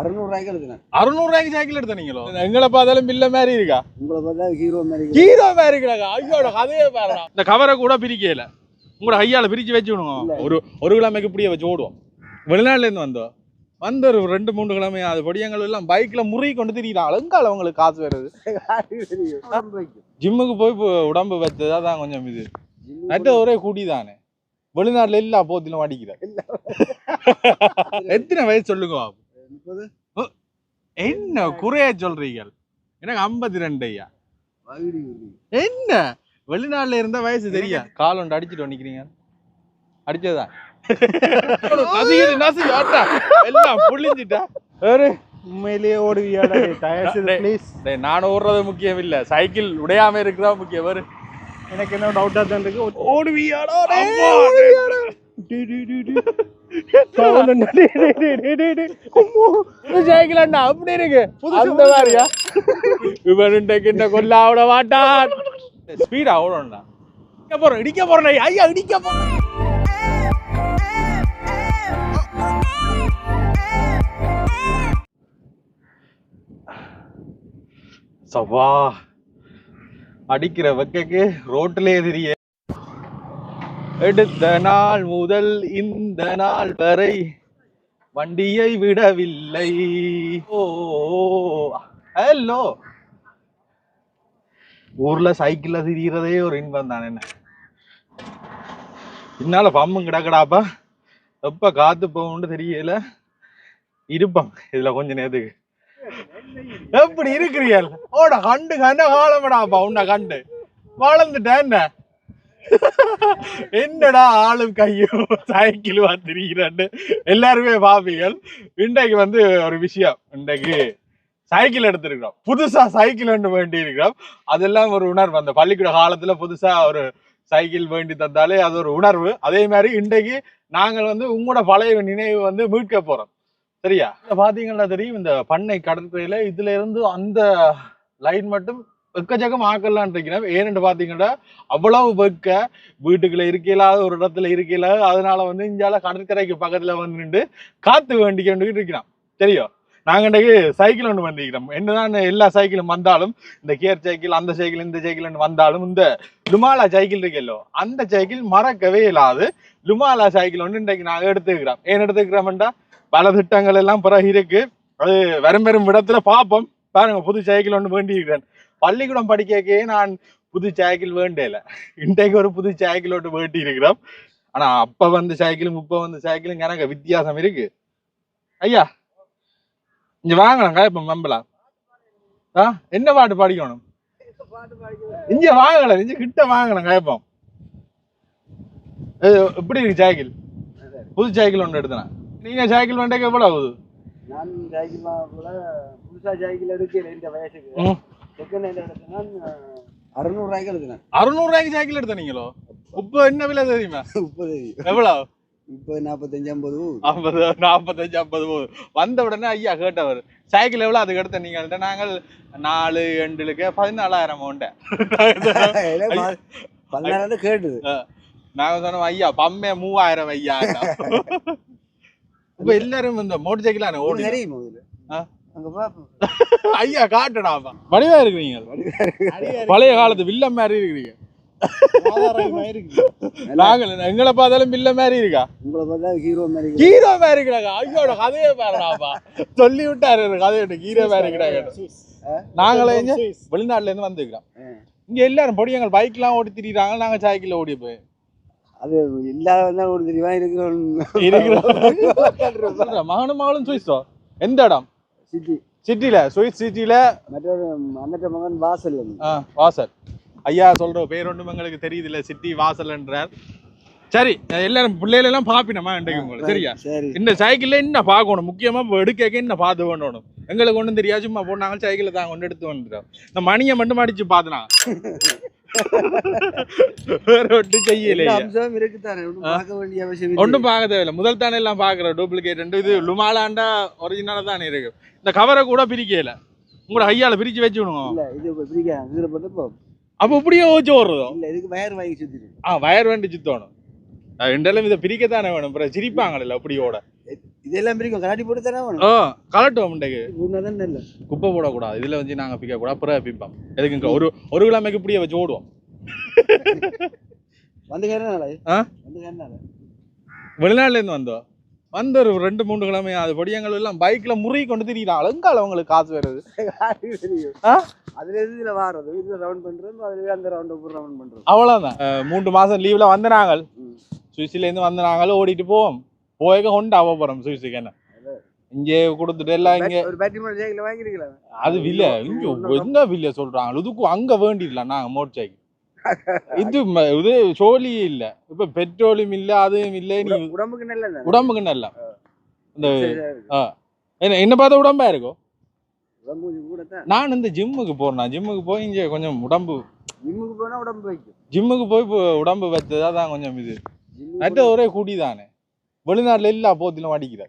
அறுநூறுவாய்க்கு எடுத்தேன் அறுநூறு ரூபாய்க்கு சைக்கிள் எடுத்த நீங்களோ? எங்களை பார்த்தாலும் பில்ல மாதிரி இருக்கா? உங்களை பார்த்தா ஹீரோ மாதிரி ஹீரோ மாதிரி இருக்கிறாங்க ஐயோட கதையே பாருடா. இந்த கவரை கூட பிரிக்கல. உங்களோட ஐயால பிரிச்சு வச்சு விடுவோம் ஒரு ஒரு கிழமைக்கு இப்படியே வச்சு ஓடுவோம். வெளிநாட்டுல இருந்து வந்தோம். வந்த ஒரு ரெண்டு மூணு கிழமை அது பொடியங்கள் எல்லாம் பைக்ல முறி கொண்டு திரியிறாங்க எங்கால அவங்களுக்கு காசு வருது. ஜிம்முக்கு போய் உடம்பு வச்சதா தான் கொஞ்சம் இது. நட்ட ஒரே கூடி தானே. வெளிநாட்டுல எல்லா போத்திலும் அடிக்கிற எத்தனை வயசு சொல்லுங்க. முப்பது என்ன குறைய சொல்றீங்க எனக்கு ஐம்பத்தி ரெண்டு ஐயா. என்ன? வெளிநாட்டுல இருந்த வயசு தெரியா? கால் ஒன்று அடிச்சுட்டு நிக்கிறீங்க அடிச்சதா? எல்லாம் புளிஞ்சிட்டா உண்மையிலேயே டேய், நான் ஓடுறது முக்கியம் இல்ல. சைக்கிள் உடையாம இருக்கிறதா முக்கியம். எனக்கு என்ன டவுட்டா தான் இருக்கு. ஓடுவியாடா அண்ணா அப்படி இருக்கு. அந்த மாதிரியா? இவன் என்ன கொல்ல விட மாட்டான். ஸ்பீடா ஓடணும்டா இடிக்க ஐயா சவா அடிக்கிற வெக்கைக்கு ரோட்டிலே தெரிய எடுத்த நாள் முதல் இந்த நாள் வரை வண்டியை விடவில்லை. Oh hello. ஊர்ல சைக்கிள்ல திரிகிறதே ஒரு இன்பம் தானே என்ன? பின்னால பம்பும் கிடக்கடாப்பா. எப்ப காத்து போகும்னு தெரியல. இருப்பான் இதுல கொஞ்ச நேரத்துக்கு. எப்படி இருக்கிறீர்கள்? ஓட கண்டு கண்ட காலமடாப்பா உன்னை கண்டு. வளர்ந்துட்டேன் என்ன? என்னடா ஆளும் கையும் சைக்கிள் வந்துருக்கிறான்னு எல்லாருமே பாப்பீங்கள் இன்றைக்கு வந்து ஒரு விஷயம். இன்றைக்கு சைக்கிள் எடுத்திருக்கிறோம். புதுசா சைக்கிள் ஒன்று வேண்டி இருக்கிறோம் அதெல்லாம் ஒரு உணர்வு. அந்த பள்ளிக்கூட காலத்துல புதுசா ஒரு சைக்கிள் வேண்டி தந்தாலே அது ஒரு உணர்வு. அதே மாதிரி இன்றைக்கு நாங்கள் வந்து உங்களோட பழைய நினைவு வந்து மீட்க போறோம். சரியா? பாத்தீங்கன்னா தெரியும். இந்த பண்ணை கடற்கரையில இதுல இருந்து அந்த லைன் மட்டும் எக்கச்சக்கம் ஆக்கலான் இருக்கிறேன் ஏன்னு பாத்தீங்கன்னா அவ்வளவு வெக்க வீட்டுக்குள்ள இருக்கலாத ஒரு இடத்துல இருக்கல அதனால வந்து இந்தியால கடற்கரைக்கு பக்கத்துல வந்து நின்று காத்து வேண்டிக்கிட்டு இருக்கிறான். இருக்கிறோம் தெரியும் நாங்கள் இன்றைக்கு சைக்கிள் ஒன்று வந்திருக்கிறோம். என்னதான் எல்லா சைக்கிளும் வந்தாலும் இந்த கியர் சைக்கிள் அந்த சைக்கிள் இந்த சைக்கிள் வந்தாலும் இந்த லுமாலா சைக்கிள் இருக்கல்லோ அந்த சைக்கிள் மறக்கவே இல்லாது லுமாலா சைக்கிள் ஒன்று இன்றைக்கு நாங்கள் எடுத்துக்கிறோம். ஏன் எடுத்துக்கிறோம்டா பல திட்டங்கள் எல்லாம் பிறகு இருக்கு. அது வரும் வரும் இடத்துல பார்ப்போம். பாருங்க புது சைக்கிள் ஒன்று வேண்டியிருக்கிறேன். பள்ளிக்கூடம் படிக்கக்கே நான் புது சைக்கிள் வேண்டேல. இன்றைக்கு ஒரு புது சைக்கிள் ஒன்று வேண்டி இருக்கிறோம் ஆனா அப்ப வந்து சைக்கிளும் இப்ப வந்து சைக்கிளும் எனக்கு வித்தியாசம் இருக்கு. ஐயா இங்க வாங்கலாங்க இப்ப மம்பலாம் ஆ என்ன பாட்டு படிக்கணும்? இங்க வாங்கல இங்க கிட்ட வாங்கணும் கேப்போம் எப்படி இருக்கு சைக்கிள் புது சைக்கிள் ஒன்று எடுத்தனா. நீங்க சைக்கிள் வேண்டே எவ்வளவு ஆகுது? நான் சைக்கிள் கூட புதுசா சைக்கிள் எடுக்கல இந்த வயசுக்கு. செகண்ட் ஹேண்ட் எடுத்தேன்னா அறுநூறுவாய்க்கு எடுத்தேன். அறுநூறு ரூபாய்க்கு சைக்கிள் எடுத்த நீங்களோ? இப்போ என்ன விலை தெரியுமா? முப்பது எவ்வளவு முப்பது நாற்பத்தஞ்சு ஐம்பது ஐம்பது நாற்பத்தஞ்சு ஐம்பது போகுது வந்த உடனே ஐயா கேட்டவர் சைக்கிள் எவ்வளவு அதுக்கு எடுத்த நீங்கள்ட்ட நாங்கள் நாலு எண்டுலுக்கு பதினாலாயிரம் உண்டேன். பதினாறு கேட்டுது. நாங்க சொன்னோம் ஐயா பம்மே மூவாயிரம் ஐயா. இப்ப எல்லாரும் இந்த மோட்டர் சைக்கிள் ஓடி தெரியுமா ஐயா காட்டுடாப்பா வடிவா இருக்கிறீங்க. பழைய காலத்து வில்ல மாதிரி இருக்கிறீங்க. நாங்கள் எங்களை பார்த்தாலும் வில்ல மாதிரி இருக்கா? உங்களை பார்த்தா ஹீரோ மாதிரி ஹீரோ மாதிரி கிடக்கா ஐயோட கதையே பாருடாப்பா சொல்லி விட்டாரு கதையோட ஹீரோ மாதிரி கிடக்கு நாங்களே வெளிநாட்டுல இருந்து வந்துக்கிறோம். இங்க எல்லாரும் பொடியங்கள் பைக்லாம் ஓடி திரியிறாங்க. நாங்க சைக்கிள்ல ஓடி போய். அது இல்லாதவன் தான் ஒரு தெரியுமா இருக்கிறோம். மகனும் மகளும் சுவிஸோ எந்த இடம்? சிட்டி. சிட்டில சுவிஸ் சிட்டில? மற்றொரு அண்ணற்ற மகன் வாசல் வாசல். ஐயா சொல்ற பேர் ஒன்றும் எங்களுக்கு தெரியுது இல்ல சிட்டி வாசல்ன்றார் சரி எல்லாரும் பிள்ளைகள் எல்லாம் பாப்பினமா இன்றைக்கு உங்களுக்கு? சரியா? சரி. இந்த சைக்கிள்ல என்ன பார்க்கணும் முக்கியமா எடுக்க என்ன பார்த்து வேண்டணும் எங்களுக்கு ஒன்றும் தெரியாது. சும்மா போனாங்க சைக்கிளை தான் கொண்டு எடுத்து வந்துட்டோம். இந்த மணியை மட்டும் அடிச்சு பார்த்துனா வேற ஒன்றும் எல்லா செய்யலையே அம்சமும் இருக்குதானே? ஒன்றும் பார்க்க வேண்டிய அவசியம். ஒன்றும் பார்க்க தேவையில்ல. முதல் தானே எல்லாம் பார்க்குறோம். டூப்ளிகேட் இது லுமாலாண்டா ஒரிஜினலாக தானே இருக்கு. இந்த கவரை கூட பிரிக்கல. உங்களோட ஐயால பிரிச்சு வச்சு விடுவோம் இல்ல இது பிடிக்க இதுல போட்டு இப்போ அப்போ இப்படியே ஓச்சு ஓடுறதோ இல்ல இதுக்கு வயர் வாங்கி சுத்திட்டு ஆ வயர் வேண்டி சுத்தணும். ரெண்டெல்லாம் இதை பிரிக்கத்தானே வேணும். அப்புறம் சிரிப்பாங்கல்ல அப்படியோட. இதெல்லாம் பிரிக்கும். கலாட்டி போட்டு தானே ஓ கலட்டுவோம் இன்றைக்கு உன்னதான் நல்ல குப்பை போடக்கூடாது. இதுல வந்து நாங்க பிக்க கூடாது. அப்புறம் பிப்போம் எதுக்குங்க? ஒரு ஒரு கிழமைக்கு இப்படியே வச்சு ஓடுவோம். வந்து கேட்டால ஆ? வந்து கேட்டால வெளிநாட்டுல இருந்து வந்தோம். வந்து ஒரு ரெண்டு மூணு கிழமை அது படியங்கள் எல்லாம் பைக்ல முறி கொண்டு திரியிறாங்க எங்கால அவங்களுக்கு காசு வருது? அதுல இருந்து இதுல வாடுறது இதுல ரவுண்ட் பண்றது அதுல அந்த ரவுண்ட் ரவுண்ட் பண்றது அவ்வளவுதான். மூன்று மாசம் லீவ்ல வந்து நாங்கள். ம். சுவிஸ்ல இருந்து வந்து நாங்கள் ஓடிட்டு போவோம். போயக்க கொண்டு அவ போறோம் சுவிஸுக்கு என்ன இங்கே கொடுத்துட்டு எல்லாம் இங்க அது வில்ல இங்க என்ன வில்ல சொல்றாங்க இதுக்கும் அங்க வேண்டிடல நாங்க மோட்டர் சைக்கிள் இது இது சோழியே இல்ல இப்ப பெட்ரோலும் இல்ல அதுவும் இல்ல நீ உடம்புக்கு நல்லது உடம்புக்கு நல்ல இந்த. என்ன என்ன பார்த்தா உடம்பா இருக்கும் நான் இந்த ஜிம்முக்கு போறேன் ஜிம்முக்கு போய் இங்க கொஞ்சம் உடம்பு ஜிம்முக்கு போனா உடம்பு வைக்கும் ஜிம்முக்கு போய் உடம்பு வச்சதா தான் கொஞ்சம் இது மற்ற ஒரே குடி தானே வெளிநாட்டுல எல்லா போத்திலும் அடிக்கிற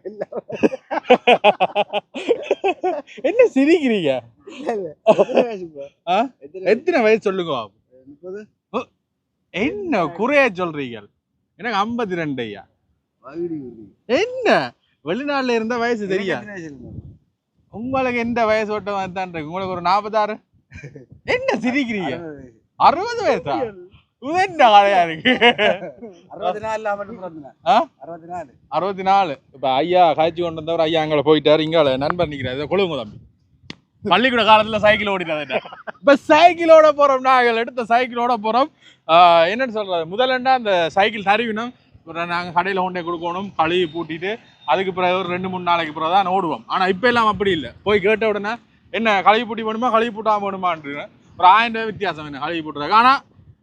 என்ன சிரிக்கிறீங்க? எத்தனை வயசு சொல்லுங்க என்ன குறைய சொல்றீங்க? எனக்கு ஐம்பத்தி ரெண்டு ஐயா. என்ன? வெளிநாட்டுல இருந்த வயசு தெரியா? உங்களுக்கு எந்த வயசு ஓட்டம் தான் இருக்கு உங்களுக்கு ஒரு நாற்பத்தாறு என்ன சிரிக்கிறீங்க? அறுபது வயசு. அறுபத்தி நாலு இப்ப ஐயா காய்ச்சி கொண்டு வந்தவர் ஐயா அங்கே போயிட்டாரு. இங்கால நண்பர் நிக்கிறாரு. இதை கொழுங்க தம்பி. பள்ளிக்கூட காலத்துல சைக்கிள் ஓடினது இப்ப சைக்கிளோட போறோம் நாங்கள் எடுத்த சைக்கிளோட போறோம். என்னன்னு சொல்றது முதல்லண்டா அந்த சைக்கிள் தருவினோம். நாங்க கடையில கொண்டே கொடுக்கணும் கழுவி பூட்டிட்டு அதுக்கு பிறகு ஒரு ரெண்டு மூணு நாளைக்கு பிறகு தான் ஓடுவோம். ஆனா இப்ப எல்லாம் அப்படி இல்லை. போய் கேட்ட உடனே என்ன கழுவி பூட்டி வேணுமா கழுவி பூட்டாம வேணுமான்னு ஒரு ஆயிரம் ரூபாய் வித்தியாசம் என்ன கழுவி பூட்டுறாங்க ஆனா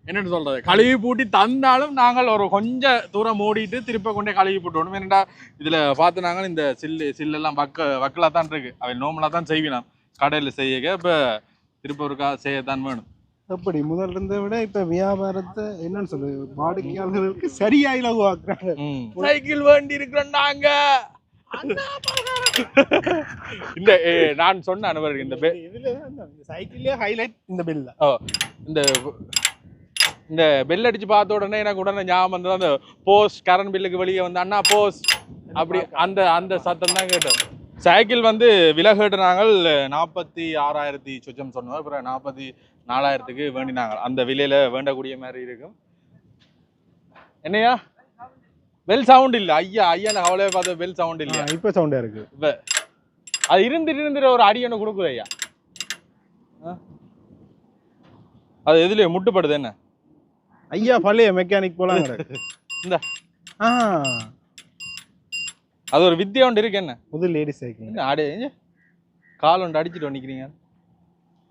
என்னன்னு சொல்றது? கழுவி பூட்டி தந்தாலும் நாங்கள் ஒரு கொஞ்ச தூரம் ஓடிட்டு திருப்ப கொண்டே கழுவி போட்டுவோம் என்னடா இதுல பார்த்து நாங்கள் இந்த சில்லு சில்லெல்லாம் வக்க வக்கலா தான் இருக்கு. அவன் நோமலா தான் செய்வினான் கடையில செய்யக்க இப்ப திருப்ப ஒருக்கா செய்யத்தான் வேணும். அப்படி முதல்ல இருந்த விட இப்ப வியாபாரத்தை என்னன்னு சொல்லு வாடிக்கையாளர்களுக்கு சரியா இலகுவாக்குறாங்க. சைக்கிள் வேண்டி இருக்கிறோம் நாங்க. இந்த நான் சொன்ன அனுபவம் இந்த சைக்கிள்லயே ஹைலைட் இந்த பில் இந்த இந்த பெல் அடிச்சு பார்த்த உடனே எனக்கு உடனே ஞாபகம் வந்தது அந்த போஸ்ட் கரண்ட் பில்லுக்கு வெளியே வந்து அண்ணா போஸ்ட் அப்படி அந்த அந்த சத்தம் தான் கேட்டோம் சைக்கிள் வந்து விலை கேட்டு நாங்கள் நாற்பத்தி ஆறாயிரத்தி சொச்சம் சொன்னோம் அப்புறம் நாற்பத்தி நாலாயிரத்துக்கு வேண்டினாங்க. அந்த விலையில வேண்டக்கூடிய மாதிரி இருக்கும். என்னையா? பெல் சவுண்ட் இல்ல. ஐயா ஐயா நான் கவலையை பார்த்த பெல் சவுண்ட் இல்லையா? இப்ப சவுண்டா இருக்கு. அது இருந்துட்டு இருந்துட்டு ஒரு அடி ஒன்று கொடுக்குது ஐயா? அது எதுல முட்டுப்படுது என்ன? ஐயா பழைய மெக்கானிக் போலாங்க இந்தா. ஆ. அது ஒரு வித்தியா ஒன்று இருக்கு என்ன? புது லேடி சைக்கிள் என்ன அடி ஏஞ்ச? கால் ஒன்று அடிச்சுட்டு நிக்கிறீங்க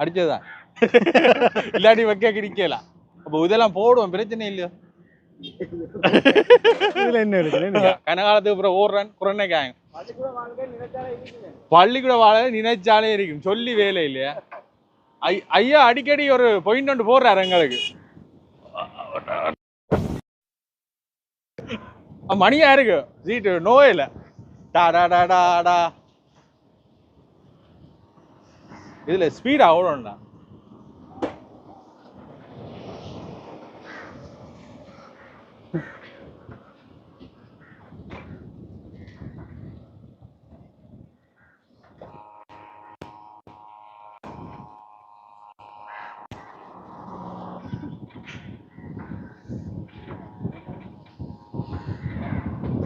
அடிச்சதா? இல்லாட்டி வைக்க கிடைக்கலாம் அப்போ இதெல்லாம் போடுவோம் பிரச்சனை இல்லையோ. இதுல என்ன இருக்கு கனகாலத்துக்கு அப்புறம் ஓடுறேன் குறைனே காங்க பள்ளிக்கூட வாழ நினைச்சாலே இருக்கும் சொல்லி வேலை இல்லையா? ஐயா அடிக்கடி ஒரு பாயிண்ட் ஒன்று போடுறாரு எங்களுக்கு. மணியா இருக்கு. சீட்டு நோயில டா டா டா டா டா. இதுல ஸ்பீடா ஓடணும்டா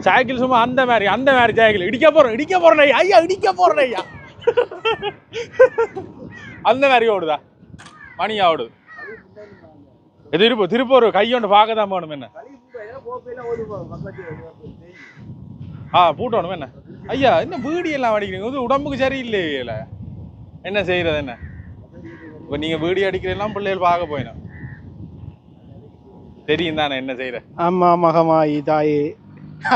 சைக்கிள் சும்மா அந்த மாதிரி அந்த மாதிரி சைக்கிள் இடிக்க போறோம் இடிக்க போறேன் ஐயா ஐயா இடிக்க போறேன் ஐயா. அந்த மாதிரி ஓடுதா? மணி ஓடுது இது திருப்பூர் கையொண்டு பார்க்க தான் போகணும் என்ன? ஆ பூட்டணும் என்ன? ஐயா என்ன வீடி எல்லாம் அடிக்கிறீங்க? இது உடம்புக்கு சரியில்லையில. என்ன செய்யறது என்ன? இப்போ நீங்க வீடி அடிக்கிறதெல்லாம் பிள்ளைகள் பார்க்க போயிடும். தெரியும் தானே என்ன செய்யற? ஆமா மகமாயி தாயே.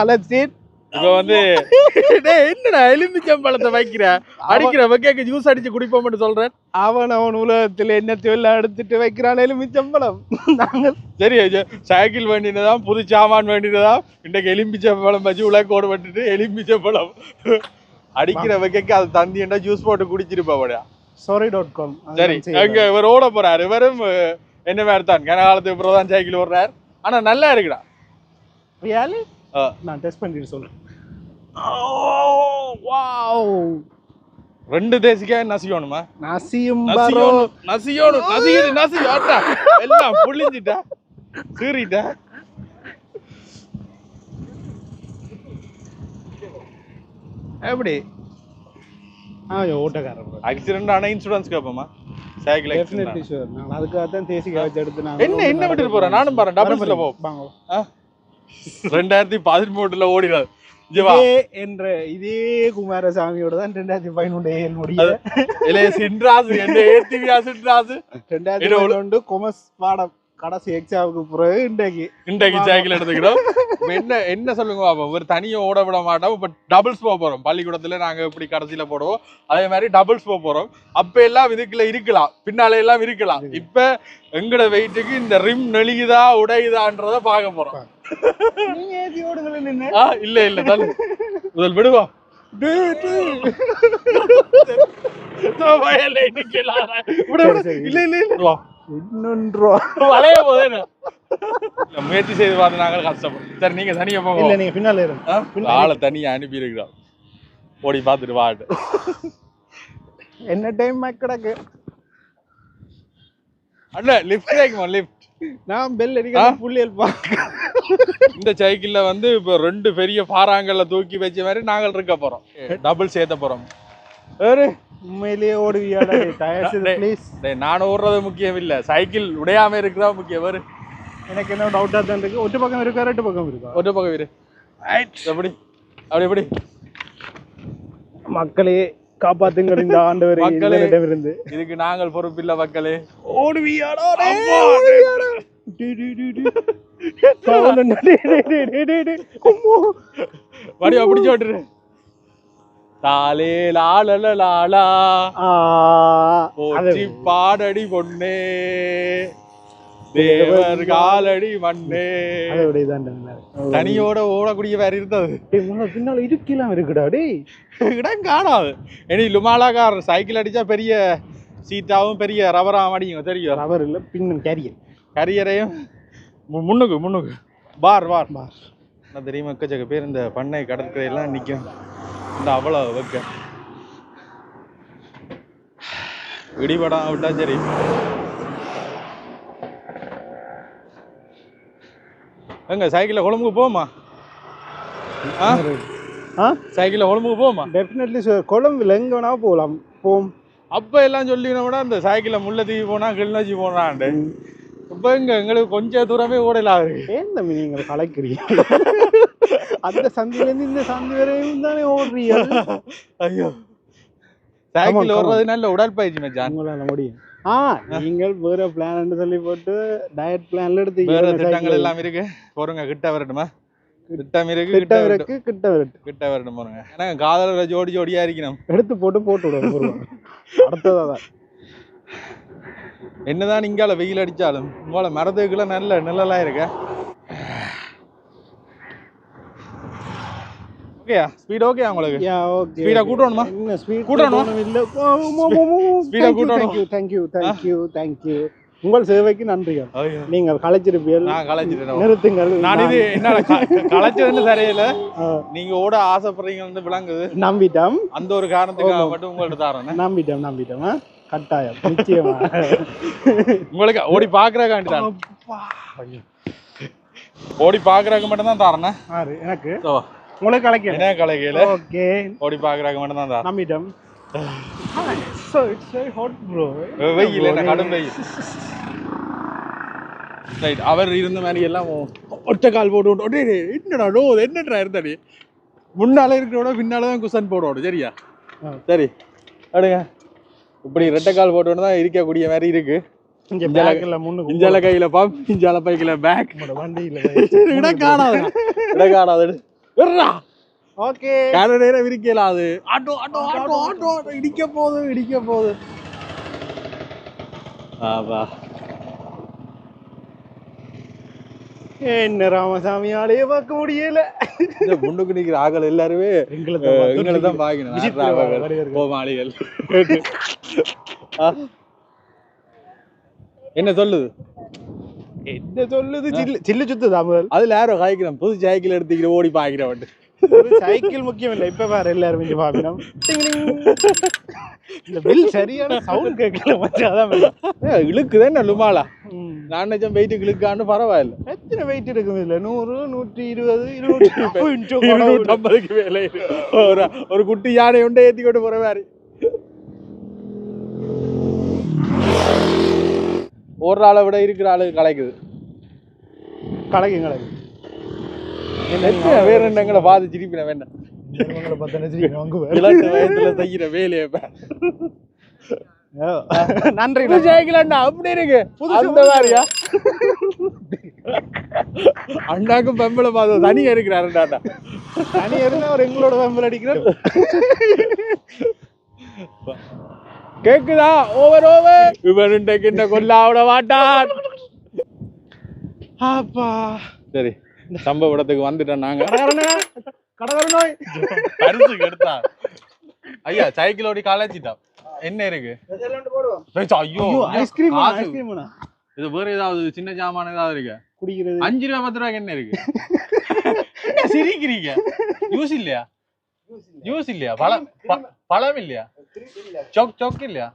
அலசேட் இப்போ வந்து என்னடா எலுமிச்சம்பழத்தை வைக்கிற? அடிக்கிற வைக்க ஜூஸ் அடிச்சு குடிப்போம்னு சொல்றேன். அவன் அவன் உலகத்துல என்ன தொழில் எடுத்துட்டு வைக்கிறான் எலுமிச்சம்பழம் நாங்கள் சரி சைக்கிள் வேண்டினதாம் புது சாமான் வேண்டினதாம் இன்றைக்கு எலும்பிச்சம்பழம் வச்சு உலக்கோடு விட்டுட்டு எலும்பிச்சம்பழம் அடிக்கிற வைக்க அது தந்தியண்டா ஜூஸ் போட்டு குடிச்சிருப்பா போடா சாரி டாட் காம் சரி அங்க இவர் ஓட போறாரு. இவரும் என்ன மாதிரி தான் கனகாலத்துக்கு அப்புறம் தான் சைக்கிள் ஓடுறாரு. ஆனா நல்லா இருக்குடா. ரியாலி. நான் டெஸ்ட் பண்ணிட்டு சொல்றேன். ரெண்டு தேசிக்காய் நசிக்கணுமா நசியும் பரோ நசியோணும் நசியோணும் நசிக்குது நசி ஆட்டா எல்லாம் புளிஞ்சிட்டா சீறிட்டா. எப்படி? ஆ ஓட்டக்காரன் ஆக்சிடென்ட் ஆனா இன்சூரன்ஸ் கேட்போமா சைக்கிள் டெஃபினெட்லி ஆக்சிடென்ட் ஷூர் நான் அதுக்காக தான் தேசிக்காய் வச்சு எடுத்து நான் என்ன என்ன விட்டுட்டு போறேன் நானும் பாறேன் டபுள்ஸ்ல போ. வாங்க? ரெண்டாயிரத்தி ஜிவா இதே என்ற இதே குமாரசாமியோட தான் ரெண்டாயிரத்தி பதினொன்று முடியுது இல்ல சின்ராசு என்ன ஏத்திவியா சின்ராசு. ரெண்டாயிரத்தி பதினொன்று கொமர்ஸ் பாடம் கடைசி எக்ஸாமுக்கு பிறகு இன்றைக்கு. இன்றைக்கு சைக்கிள் எடுத்துக்கிறோம். என்ன என்ன சொல்லுங்க ஒரு தனியா ஓட விட மாட்டோம். இப்ப டபுள்ஸ் போக போறோம். பள்ளிக்கூடத்துல நாங்க எப்படி கடைசியில போடுவோம். அதே மாதிரி டபுள்ஸ் போக போறோம். அப்ப எல்லாம் இதுக்குள்ள இருக்கலாம். பின்னால எல்லாம் இருக்கலாம். இப்ப எங்கட வெயிட்டுக்கு இந்த ரிம் நெளியுதா உடையுதான்றத பார்க்க போறோம். நீங்க ஏத்தி ஓடுங்களேன் நின்று ஆ இல்ல இல்ல தள்ளு முதல் விடுவோம் வயல்ல இன்னைக்கு எல்லாரும் விடு, விடு. சரி, சரி. இல்ல இல்ல இல்ல. வா. இன்னொன்று? ரூபா வளைய போதே இல்ல, முயற்சி செய்து பார்த்து நாங்கள் கஷ்டப்படும். சரி நீங்க தனியா போங்க. இல்ல நீங்க பின்னால இருங்க? ஆளை தனியா அனுப்பி இருக்கிறோம் ஓடி பார்த்துட்டு வாட்டு என்ன டைம் கிடக்கு? அண்ணா லிஃப்ட் கேக்குமா லிஃப்ட் நான் பெல்? அடிக்க புள்ளி எழுப்பா இந்த சைக்கிள்ல வந்து இப்போ ரெண்டு பெரிய பாறாங்கல்ல தூக்கி வச்ச மாதிரி நாங்கள் இருக்க போறோம். டபுள் சேர்த்த போறோம். வேறு உண்மையிலேயே ஓடுவியாடா. ப்ளீஸ் நான் ஓடுறது முக்கியம் இல்ல. சைக்கிள் உடையாம இருக்கிறதா முக்கியம். வேறு எனக்கு என்ன டவுட்டா தான் இருக்கு. ஒட்டு பக்கம் இருக்கா ரெண்டு பக்கம் இருக்கா? ஒற்றை பக்கம் இரு. எப்படி? அப்படி எப்படி? மக்களே காப்பாத்துங்கள் இந்த ஆண்டவர் மக்களே. இருந்து இதுக்கு நாங்கள் பொறுப்பில்ல மக்களே. ஓடுவியாடா. வடி அப்படி சொல்லிரு தாலே லாலல லாலா பாடடி பொன்னே தேவர் காலடி மண்ணே. தனியோட ஓடக்கூடிய வேற இருந்தது. பின்னால இருக்கலாம் இருக்குடா டேய். இடம் காணாது. இனி லுமாலாக்கார் சைக்கிள் அடிச்சா பெரிய சீட்டாவும் பெரிய ரவராம் அடிங்க தெரியும். ரவர் இல்ல பின்னும் கேரியர் கரியரையும் முன்னுக்கு முன்னுக்கு. பார் பார். பார். நான் தெரியுமா எக்கச்சக்க பேர் இந்த பண்ணை கடற்கரையெல்லாம் நிற்கும் இந்த அவ்வளோ வைக்க. இடிபடம் விட்டா சரி. எங்க சைக்கிளில் கொழும்புக்கு போமா ஆ? ஆ? சைக்கிளில் கொழும்புக்கு போமா டெஃபினெட்லி சார் கொழம்புல எங்க வேணா போகலாம். போம் அப்போ எல்லாம் சொல்லினோம்னா இந்த சைக்கிளில் முல்லைத்தீவி போனா கிளிநொச்சி போனான்ட்டு. இப்போ இங்க எங்களுக்கு கொஞ்சம் தூரமே ஓடலாம் இருக்கு ஏன் தம்பி நீங்கள் கலைக்கிறீங்க? அந்த சந்திலேருந்து இந்த சந்தி வரையும் தானே ஓடுறீங்க. ஐயோ. சைக்கிள். ஓடுறது நல்ல உடற்பயிற்சி மச்சான். உங்களால முடியும். ஆ நீங்கள் வேற பிளான் சொல்லி போட்டு டயட் பிளான்ல எடுத்து வேற திட்டங்கள் எல்லாம் இருக்கு. போறங்க கிட்ட வரட்டுமா? திட்டம் இருக்கு கிட்ட கிட்ட இருக்கு கிட்ட விரட்டு. கிட்ட வரட்டும் போறங்க ஏன்னா காதல ஜோடி ஜோடியா இருக்கணும். எடுத்து போட்டு போட்டு விடுவோம். அடுத்ததான் என்னதான் இங்கால வெயில் அடிச்சாலும் உங்கள மரத்துக்குள்ள நல்ல நிழலா இருக்க. ஓகேயா ஸ்பீட் ஓகே உங்களுக்கு? ஆ கூட்டணுமா? என்ன ஸ்பீட் கூட்டணுமா? இல்ல. கூட்டணும். Thank you thank you thank you உங்கள் சேவைக்கு நன்றிகள். நீங்கள் கலைச்சிருப்பீர்கள் நான் கலைச்சிட்டேன் நிறுத்துங்கள். நான் இது என்ன கலைச்சதுன்னு சரியில்லை. நீங்க ஓட ஆசைப்படுறீங்கன்னு விளங்குது. நம்பிட்டோம் அந்த ஒரு காரணத்துக்காக மட்டும் உங்கள்ட்ட தாரேன் நம்பிட்டோம் நம்பிட்டோம்? கட்டாயம். நிச்சயமா. உங்களுக்கு ஓடி பாக்குறக்காண்டி தான்? ஓடி பாக்குறதுக்கு மட்டும் தான் ஆறு எனக்கு? உங்களுக்கு கலைக்கிறேன் என்ன கலைக்கையில ஓகே. ஓடி பாக்குறதுக்கு மட்டும் தான் தரேன் நம்பிட்டோம் so it's very hot bro. வெயில் என்ன கடும் வெயில். ரைட் அவர் இருந்த மாதிரி எல்லாம் ஒற்றை கால் போட்டு விட்டு "டேய், டேய், என்னடா நோ என்னடா இருந்தடி முன்னால இருக்கிறோட பின்னால தான் குசன் போடணும் சரியா. சரி அடுங்க. இப்படி ரெட்டை கால் போட்டு தான் இருக்கக்கூடிய மாதிரி இருக்கு. இஞ்சால- கையில பம்ப் இஞ்சால பைக்கில பேக் வண்டியில காணாது. இடம் காணாது. ஓகே. கரை நேரம் விரிக்கல அது. Auto auto auto auto auto. இடிக்க போகுது இடிக்க போகுது. ஆபா என்ன ராமசாமியாலேயே பார்க்க முடியல. இந்த முன்னுக்கு நிக்கிற ஆகல் எல்லாருமே எங்களை தான் பாக்கணும். கோமாளிகள்? என்ன சொல்லுது? என்ன சொல்லுது? சில்லு சில்லு சுத்து தாமல் அதுல யாரோ காய்க்கிறோம் புது சைக்கிள் எடுத்துக்கிற ஓடி பாய்க்கிறவன் ஒரு சைக்கிள் முக்கியம் இல்லை இப்ப பாரு எல்லாரும் இங்க பாப்பினோம். இந்த பில் சரியான சவுண்ட் கேட்கல மச்சான் அதான் bell. இழுக்குதே என்ன லுமாலா. நான் வெயிட்டுக்கு இழுக்கான்னு பரவாயில்ல. எத்தனை வெயிட் இருக்கும் இதுல? நூறு நூற்றி இருபது இருநூற்றி இருநூற்றம்பதுக்கு மேலே ஒரு ஒரு குட்டி யானை உண்டை ஏத்தி கொண்டு போற மாதிரி. ஒரு ஆளை விட இருக்கிற ஆளு கலைக்குது. கலக்கு கலக்கு பேர் எங்களை பார்த்து சிரிப்பின வேண்டாம் உங்களை பார்த்தா வாங்குவேன் இளட்டு செய்யற வேலையை. நன்றி அண்ணா அப்படி இருக்கு. அந்த மாதிரியா? அண்ணாக்கும் பெம்பளை பார்த்து தனியா இருக்கிறாருடா. தனி இருந்தா ஒரு எங்களோட வெம்பல் அடிக்கிறேன் கேக்குதா? ஓவர் ஓவர் இன்றைக்கு என்ன கொல்ல விட மாட்டான். அப்பா. சரி. சம்பவ இடத்துக்கு வந்துட்டோம் நாங்க. கடகரனே கடகரனோய் பரிசு எடுத்தா. ஐயா சைக்கிள் ஓடி காலேஜிட்டா என்ன இருக்கு? ஐயோ ஐஸ்கிரீம். ஐஸ்கிரீம் இது வேற ஏதாவது சின்ன ஜாமான் ஏதாவது இருக்கு? குடிக்கிறது. அஞ்சு ரூபா பத்து ரூபாய்க்கு என்ன இருக்கு? என்ன சிரிக்கிறீங்க? யூஸ் இல்லையா? யூஸ் இல்லையா? பழம் ப- பழம் இல்லையா? சொக் சொக் இல்லையா?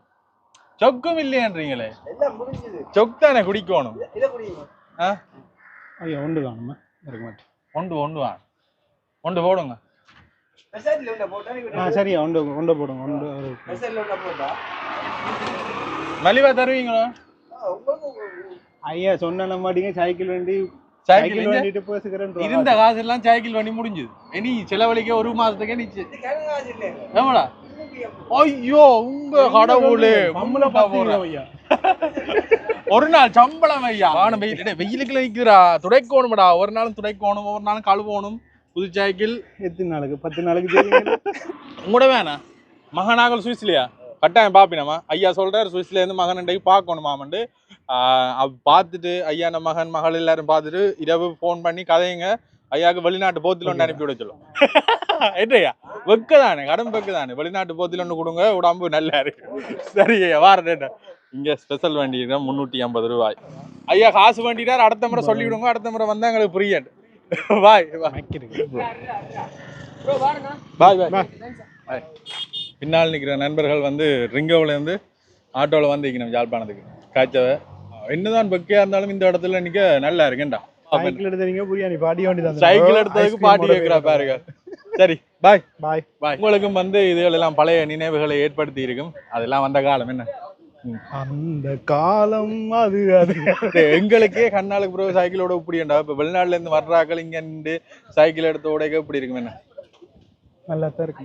சொக்கும் இல்லையான்றீங்களே. எல்லாம் முடிஞ்சது. சொக் தானே குடிக்கணும். இதை குடிங்க. ஆ? ஐயோ ஒன்று காணுமா ஒன்று ஒன்று வா. ஒன்று போடுங்க. ஆ சரியா ஒன்று ஒன்று போடுங்க ஒன்று மலிவா தருவீங்களோ? ஐயா சொன்ன மாட்டீங்க சைக்கிள் வண்டி சைக்கிள் வண்டிட்டு பேசுகிறேன் இருந்த காசு எல்லாம் சைக்கிள் வண்டி முடிஞ்சுது. இனி செலவழிக்க ஒரு மாசத்துக்கே நிச்சு எவ்வளோ ஐயோ உங்க கடவுளே நம்மள போடுறேன். ஐயா. ஒரு நாள் சம்பளம் ஐயா. வானம் வெயில். வெயிலுக்குள்ள நிக்கிறா. துடைக்கணும்டா. ஒரு நாளும் துடைக்கணும் ஒரு நாளும் கழுவணும். புது சைக்கிள். எத்தனை நாளுக்கு? பத்து நாளைக்கு உங்களோட வேணாம் மகனாகல் சுவிஸ்லையா? கட்டாயம் பாப்பினமா ஐயா சொல்றாரு சுவிஸ்ல இருந்து மகன் இன்றைக்கு பார்க்கணுமாமண்டு பார்த்துட்டு ஐயா நம்ம மகன் மகள் எல்லாரும் பார்த்துட்டு இரவு ஃபோன் பண்ணி கதையுங்க ஐயாவுக்கு வெளிநாட்டு போத்தில் ஒன்று அனுப்பி விட சொல்லும். என்னய்யா வெக்க தானே கடன் வெக்க தானே வெளிநாட்டு போத்தில் ஒன்று கொடுங்க. உடம்பு நல்லா இருக்கு. சரி ஐயா வாரேன். இங்க ஸ்பெஷல் வண்டி இருக்கு முந்நூற்றி ஐம்பது ரூபாய். ஐயா காசு வண்டிட்டார் அடுத்த முறை சொல்லி விடுங்க அடுத்த முறை வந்தா எங்களுக்கு புரியண்டு பாய் பாய். பாய் பாய். பின்னால் நிற்கிற நண்பர்கள் வந்து ரிங்கோவில் இருந்து ஆட்டோவில் வந்து நிற்கணும் யாழ்ப்பாணத்துக்கு. காய்ச்சவை. என்னதான் பெக்கையா இருந்தாலும் இந்த இடத்துல நிக்க நல்லா இருக்கேன்டா. சைக்கிள் எடுத்தீங்க புரியா நீ பாடி வண்டி தான் சைக்கிள் எடுத்ததுக்கு பாட்டி கேட்கிறா பாருங்க. சரி பாய். பாய் பாய் உங்களுக்கும் வந்து இதுகள் எல்லாம் பழைய நினைவுகளை ஏற்படுத்தி இருக்கும் அதெல்லாம் வந்த காலம் என்ன. அந்த காலம் அது அது. எங்களுக்கே கண்ணாளுக்கு பிறகு சைக்கிளோட இப்படிண்டா இப்ப வெளிநாட்டுல இருந்து வர்றாக்கள் இங்க நின்று சைக்கிள் எடுத்து உடைக்க இப்படி இருக்கும் என்ன? நல்லா தான் இருக்கு.